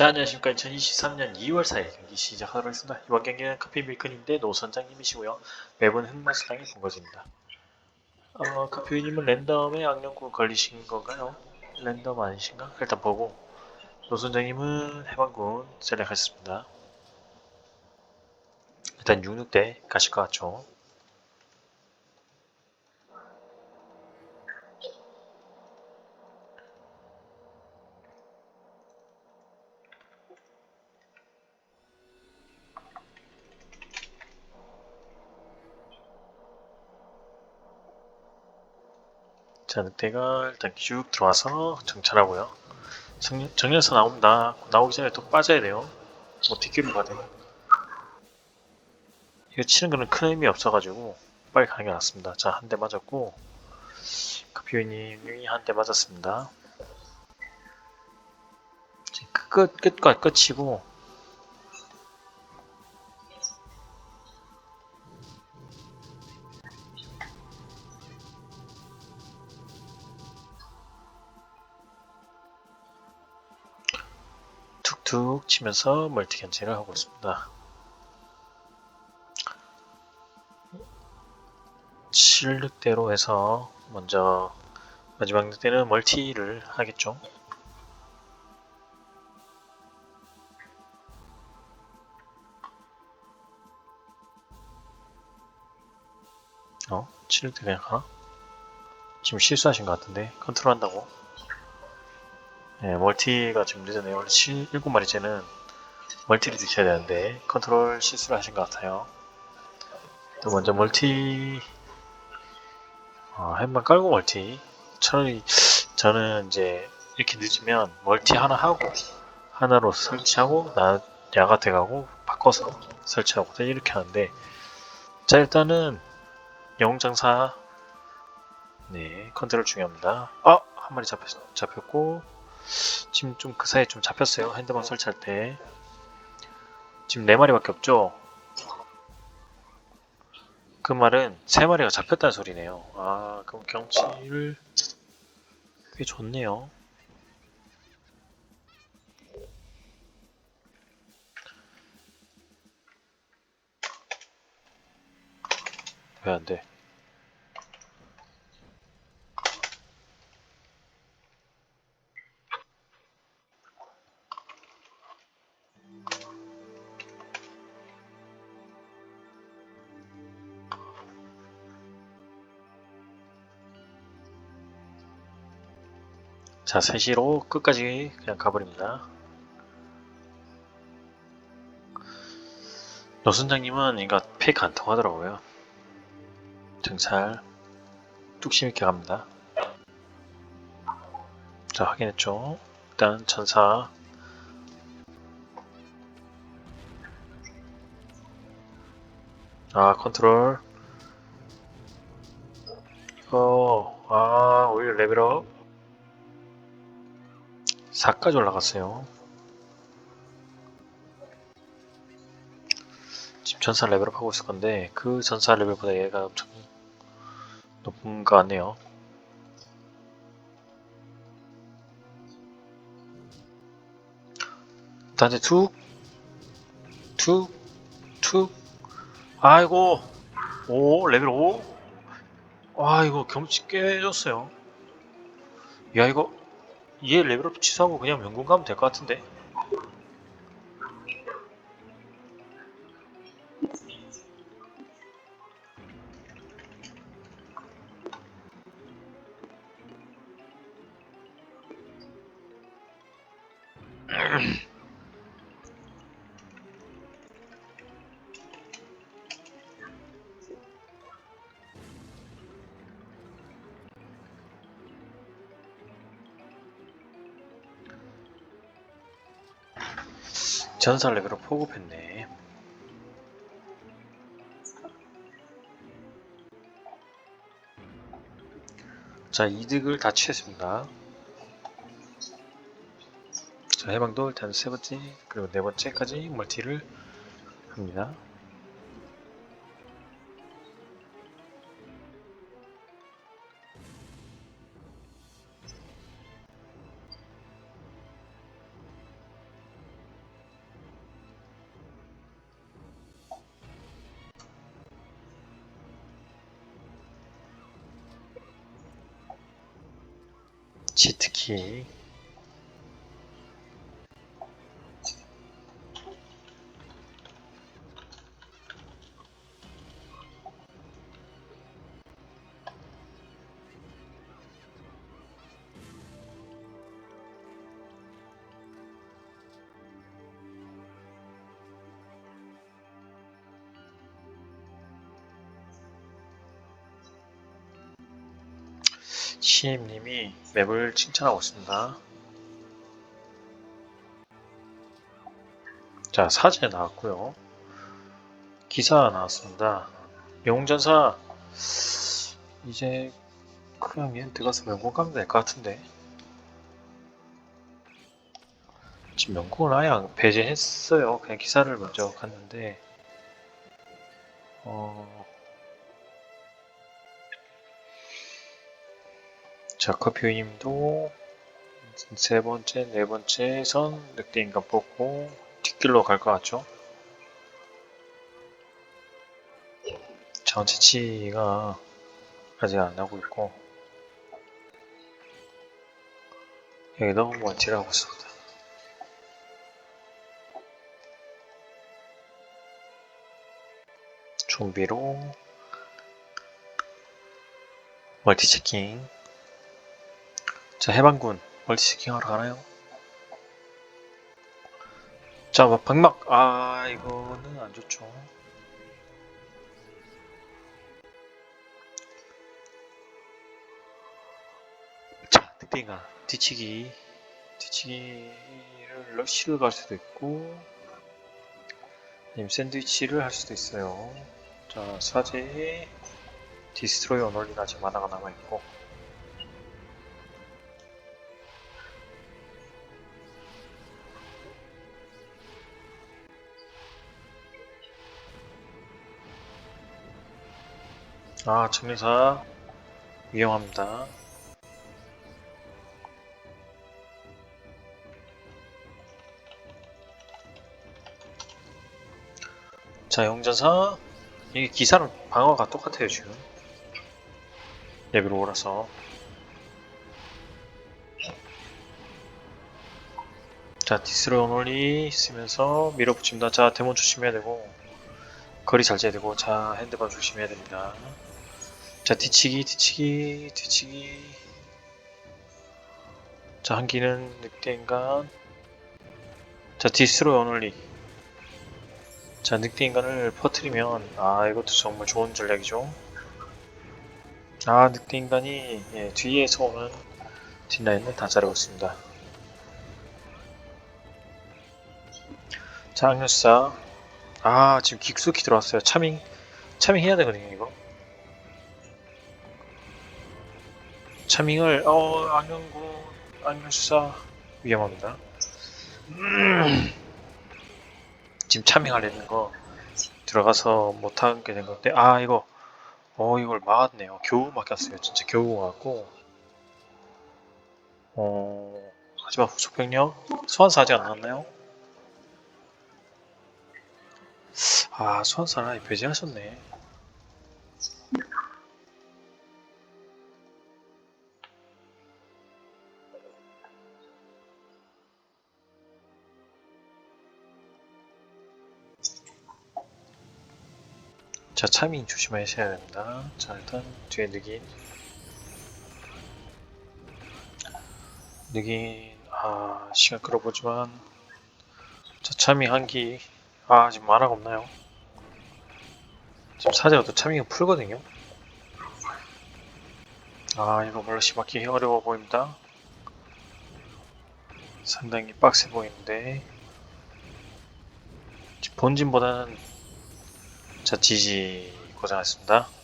자, 안녕하십니까. 2023년 2월 4일 경기 시작하도록 하겠습니다. 이번 경기는 커피 밀크님대 노 선장님이시고요. 매번 흑마수당의 본거지입니다. 어, 커피님은 랜덤에 악령구 걸리신 건가요? 랜덤 아니신가? 일단 보고 노 선장님은 해방군 셀렉하셨습니다. 일단 66대 가실 것 같죠? 자, 늑대가 일단 쭉 들어와서 정찰하고요. 정렬, 정렬서 나옵니다. 나오기 전에 또 빠져야 돼요. 뭐 뒷길로 가야 돼요. 이거 치는 거는 큰 의미 없어가지고 빨리 가는 게 낫습니다. 자, 한 대 맞았고 커피유님이 한 대 맞았습니다. 끝, 끝과 끝이고 툭툭 치면서 멀티 견제를 하고 있습니다. 7늑대로 해서 먼저 마지막 늑대는 멀티를 하겠죠. 어? 7늑대 그냥 가? 지금 실수하신 것 같은데 컨트롤 한다고 네, 멀티가 좀 늦었네요. 원래 7, 7마리째는 멀티를 드셔야 되는데 컨트롤 실수를 하신 것 같아요. 또 먼저 멀티 어, 햄만 깔고 멀티 차라리 저는 이제 이렇게 늦으면 멀티 하나 하고 하나로 설치하고 나 야가 돼가고 바꿔서 설치하고 이렇게 하는데 자 일단은 영웅장사 네 컨트롤 중요합니다. 아! 한 마리 잡혔, 잡혔고 지금 좀 그 사이에 좀 잡혔어요. 핸드폰 설치할 때. 지금 네 마리밖에 없죠? 그 말은 세 마리가 잡혔다는 소리네요. 아, 그럼 경치를 꽤 좋네요. 왜 안 돼? 자, 3시로 끝까지 그냥 가버립니다. 노선장님은 이거 팩안 통하더라고요. 정찰 뚝심 있게 갑니다. 자, 확인했죠? 일단 전사 아, 컨트롤 이거 아, 오히려 레벨업 4까지 올라갔어요. 지금 전사 레벨업 하고 있을 건데 그 전사 레벨보다 얘가 엄청 높은 것 같네요. 단지 툭, 툭, 툭. 아이고, 오 레벨 5. 와 이거 경치 깨졌어요. 야 이거 얘 레벨업 취소하고 그냥 명군 가면 될 것 같은데 전사 레벨업 포급했네. 자 이득을 다 취했습니다. 자 해방도 일단 세 번째 그리고 네 번째까지 멀티를 합니다 치트키 시임님이 맵을 칭찬하고 있습니다. 자, 사제 나왔고요. 기사 나왔습니다. 영웅전사 이제 그냥 얘 들어가서 명공 가면 될 것 같은데 지금 명공을 아예 안 배제했어요. 그냥 기사를 먼저 갔는데 어... 자, 커피님도 세 번째, 네 번째 선 늑대 인간 뽑고 뒷길로 갈 것 같죠? 장치치가 아직 안 나고 있고 여기 너무 멀티를 하고 있습니다. 좀비로 멀티 체킹 자, 해방군 멀티체킹 하러 가나요? 자, 뭐, 백막 아, 이거는 안 좋죠. 자, 늑대인가 뒤치기, 뒤치기를 러쉬를 갈 수도 있고, 아니면 샌드위치를 할 수도 있어요. 자, 사제, 디스트로이 어널리가 지금 하나가 남아있고, 아, 청리사. 위험합니다. 자, 영전사. 이게 기사랑 방어가 똑같아요 지금. 레벨 5라서. 자 디스로 오널리 쓰면서 밀어붙입니다. 자 데몬 조심해야 되고 거리 잘 재야 되고 자 핸드바 조심해야 됩니다 자 뒤치기 뒤치기 뒤치기. 자 한기는 늑대인간. 자 디스로 오널리. 자 늑대인간을 퍼트리면 아 이것도 정말 좋은 전략이죠. 아 늑대인간이 예, 뒤에서 오는 뒷라인을 다 자르고 있습니다. 자 악녀사. 아 지금 깊숙이 들어왔어요. 차밍 차밍 해야 되거든요 이거 차밍을 어 악령구 악녀사. 위험합니다. 지금 차밍하려는 거 들어가서 못하게 된 건데 아. 이거. 어 이걸 막았네요. 겨우 막혔어요. 진짜 겨우 막았고. 어 하지만 후속 병력? 소환사 아직 안 나왔나요? 아 소환사 배제하셨네 자 차밍 조심하셔야 됩니다. 자 일단 뒤에 느긴 느긴 아 시간 끌어보지만. 자 차밍 한기. 아 지금 만화가 없나요? 지금 사제가 또 차밍을 풀거든요? 아 이거 블러시 맞기 어려워 보입니다. 상당히 빡세 보이는데. 본진보다는 자 지지 고생하셨습니다